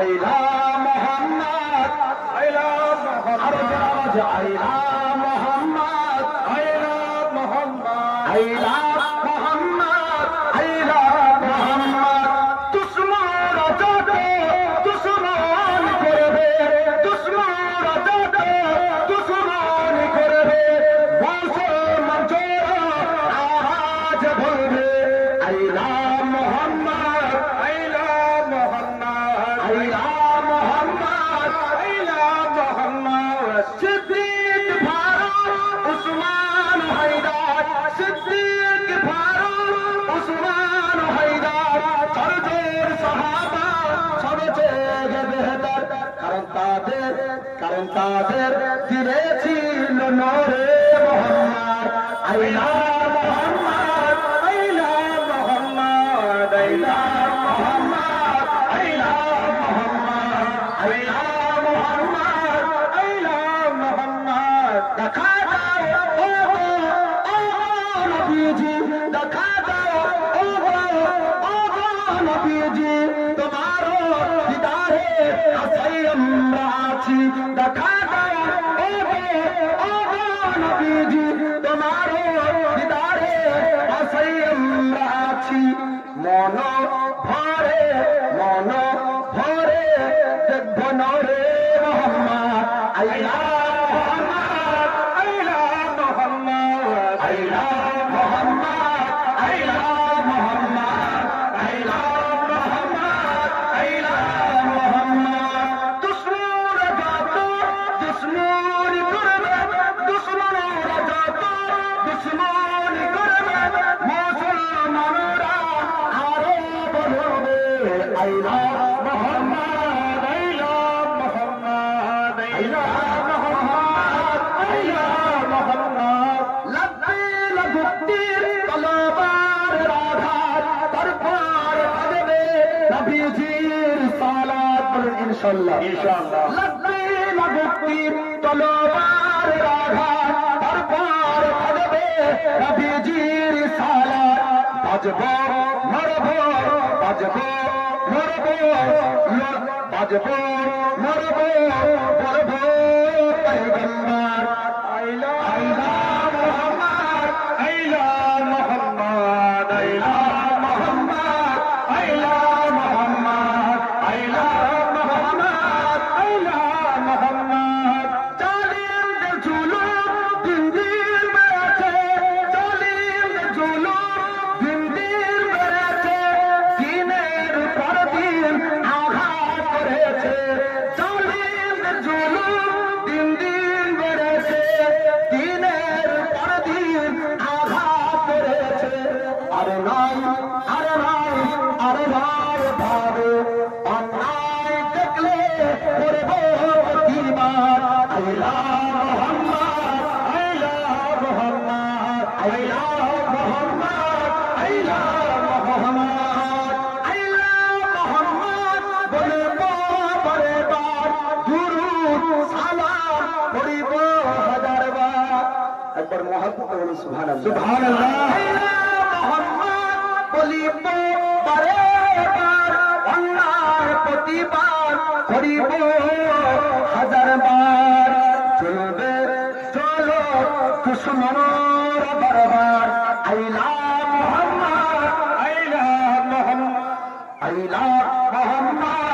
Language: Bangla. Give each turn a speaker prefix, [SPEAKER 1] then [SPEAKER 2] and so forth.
[SPEAKER 1] আইলা মোহাম্মদ
[SPEAKER 2] আইলা
[SPEAKER 1] মোহাম্মদ।
[SPEAKER 2] আইলা মোহাম্মদ
[SPEAKER 1] আইলা মোহাম্মদ। আইলা মোহাম্মদ। কাদের? কারণ তাদের দিলেছে محمد ইনশাল্লাহ ইনশাল্লাহ তলোবার রাধা তারপর ভাজবে নবীজির সালাত। ভাজব মরব ভাজব মরব ভাজব মরব বলব পয়গম্বর। বাধাবে অন্যায় দেখলে করব প্রতিবাদ আইলা মোহাম্মদ আইলা মোহাম্মদ আইলা মোহাম্মদ আইলা মোহাম্মদ আইলা মোহাম্মদ বলে বারে। বারে প্রতিবাদ করিব হাজার বার চলবে চলো দুশ্মন বারবার আইলা মোহাম্মদ
[SPEAKER 2] আইলা মোহাম্মদ
[SPEAKER 1] আইলা মোহাম্মদ।